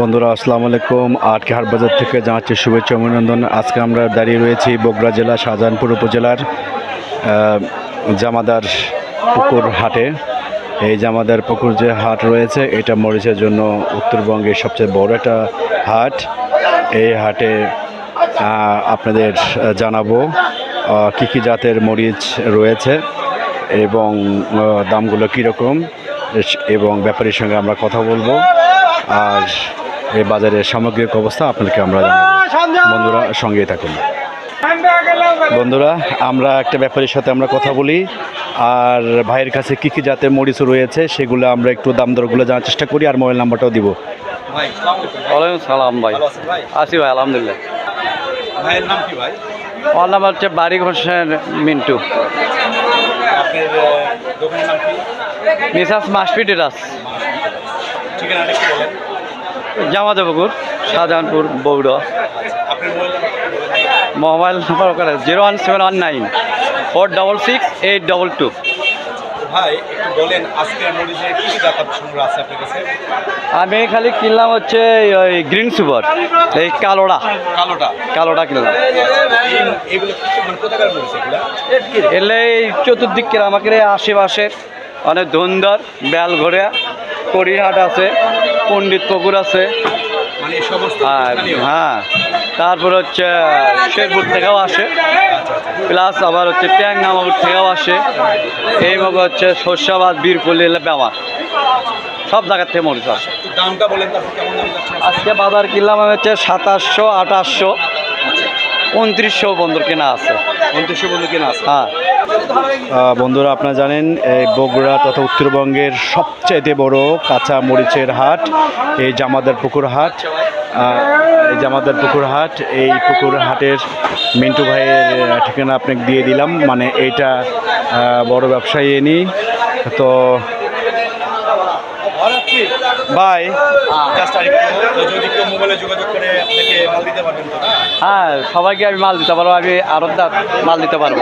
বন্ধুরা, আসসালামু আলাইকুম। আটকে হাট বাজার থেকে জানাচ্ছি শুভেচ্ছা অভিনন্দন। আজকে আমরা দাঁড়িয়ে রয়েছি বগুড়া জেলা, শাহজাহানপুর উপজেলার জামাদার পুকুর হাটে। এই জামাদার পুকুর যে হাট রয়েছে, এটা মরিচের জন্য উত্তরবঙ্গের সবচেয়ে বড় একটা হাট। এই হাটে আপনাদের জানাব কী কী জাতের মরিচ রয়েছে এবং দামগুলো কীরকম, এবং ব্যাপারীর সঙ্গে আমরা কথা বলব। আর এই বাজারের সামগ্রিক অবস্থা আপনাকে আমরা জানাব। বন্ধুরা সঙ্গেই থাকুন। বন্ধুরা আমরা একটা ব্যাপারীর সাথে আমরা কথা বলি। আর ভাইয়ের কাছে কী কী জাতের মরিচ রয়েছে সেগুলো আমরা একটু দাম দরগুলো জানার চেষ্টা করি আর মোবাইল নাম্বারটাও দিব। ভাই ওয়ালাইকুম সালাম ভাই। ভালো আছেন ভাই? আছি ভাই আলহামদুলিল্লাহ। ভাইয়ের নাম কি ভাই? আমার নাম হচ্ছে বাড়ি হোসেন মিন্টু। মিসাস মাসফি টেরাস ঠিকানাটা কি বলেন। জামাদেবপুর শাহজাহানপুর বৌড়া মোবাইল নাম্বার ওখানে zero one seven one nine four double six eight double two. ভাই একটু বলেন আজকের মরিচে কি কি সংগ্রহ আছে আপনার কাছে? আমি খালি কিনলাম হচ্ছে ওই গ্রিন সুপার এই কালোটা। কালোটা? কালোটা কিনলাম। এগুলো মানে কোথাকার মরিচ এগুলা? এলে এই চতুর্দিক আমাকে আশেপাশের অনেক ধন্দর বেলঘরিয়া কড়িহাট আছে পণ্ডিত পুকুর আছে মানে আর হ্যাঁ তারপর হচ্ছে শেরপুর থেকেও আসে প্লাস আবার হচ্ছে ট্যাংনামাগুর থেকেও আসে এই মগ হচ্ছে শস্যাবাদ বীরপল্লি এলে ব্যবহার। সব জায়গার থেকে মরিচ আসে। আজকে বাজার কিনলাম হচ্ছে সাতাশশো আঠাশশো। উনত্রিশশো বন্ধুর কেনা আছে। উনত্রিশশো বন্ধু কিনা আছে। হ্যাঁ। বন্ধুরা আপনারা জানেন এই বগুড়া তথা উত্তরবঙ্গের সবচাইতে বড় কাঁচা মরিচের হাট এই জামাদার পুকুর হাট। এই জামাদার পুকুর হাট এই পুকুর হাটের মিন্টু ভাইয়ের ঠিকানা আপনাকে দিয়ে দিলাম। মানে এইটা বড় ব্যবসায়ী এনি তো বাই জাস্ট আর যদি কেউ মোবাইলে যোগাযোগ করে আপনাকে মাল দিতে পারবেন তো? হ্যাঁ সবাইকে আমি মাল দিতে পারব আমি আরও মাল দিতে পারব।